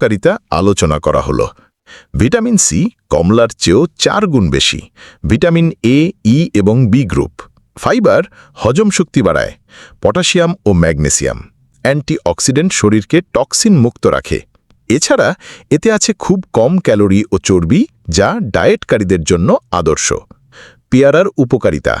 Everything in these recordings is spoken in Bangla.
উপকারিতা আলোচনা করা হলো। ভিটামিন সি কমলার চেয়েও চার গুণ বেশি। ভিটামিন এ, ই এবং বি গ্রুপ। ফাইবার হজম শক্তি বাড়ায়। পটাশিয়াম ও ম্যাগনেসিয়াম। অ্যান্টিঅক্সিডেন্ট শরীরকে টক্সিন মুক্ত রাখে। এছাড়া এতে আছে খুব কম ক্যালোরি ও চর্বি যা ডায়েটকারীদের জন্য আদর্শ। পেয়ারার উপকারিতা।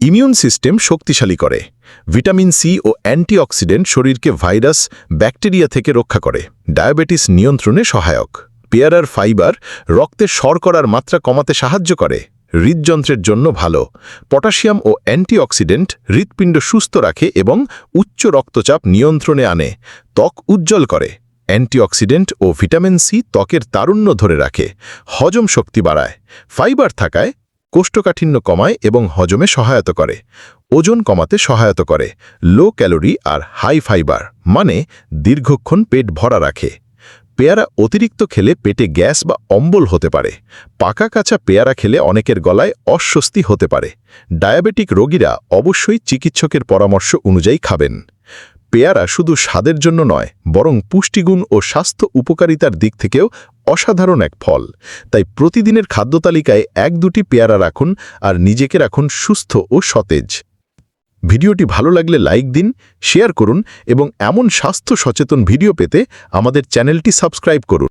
ইমিউন সিস্টেম শক্তিশালী করে। ভিটামিন সি ও অ্যান্টিঅক্সিডেন্ট শরীরকে ভাইরাস, ব্যাকটেরিয়া থেকে রক্ষা করে। ডায়াবেটিস নিয়ন্ত্রণে সহায়ক। পেয়ারার ফাইবার রক্তে শর্করার মাত্রা কমাতে সাহায্য করে। হৃদযন্ত্রের জন্য ভালো। পটাশিয়াম ও অ্যান্টিঅক্সিডেন্ট হৃৎপিণ্ড সুস্থ রাখে এবং উচ্চ রক্তচাপ নিয়ন্ত্রণে আনে। ত্বক উজ্জ্বল করে। অ্যান্টিঅক্সিডেন্ট ও ভিটামিন সি ত্বকের তারুণ্য ধরে রাখে। হজম শক্তি বাড়ায়। ফাইবার থাকায় কোষ্ঠকাঠিন্য কমায় এবং হজমে সহায়তা করে। ওজন কমাতে সহায়তা করে। লো ক্যালোরি আর হাই ফাইবার মানে দীর্ঘক্ষণ পেট ভরা রাখে। পেয়ারা অতিরিক্ত খেলে পেটে গ্যাস বা অম্বল হতে পারে। পাকা কাঁচা পেয়ারা খেলে অনেকের গলায় অস্বস্তি হতে পারে। ডায়াবেটিক রোগীরা অবশ্যই চিকিৎসকের পরামর্শ অনুযায়ী খাবেন। পেয়ারা শুধু স্বাদের জন্য নয়, বরং পুষ্টিগুণ ও স্বাস্থ্য উপকারিতার দিক থেকেও অসাধারণ এক ফল। তাই প্রতিদিনের খাদ্য তালিকায় এক দুটি পেয়ারা রাখুন আর নিজেকে রাখুন সুস্থ ও সতেজ। ভিডিওটি ভালো লাগলে লাইক দিন, শেয়ার করুন এবং এমন স্বাস্থ্য সচেতন ভিডিও পেতে আমাদের চ্যানেলটি সাবস্ক্রাইব করুন।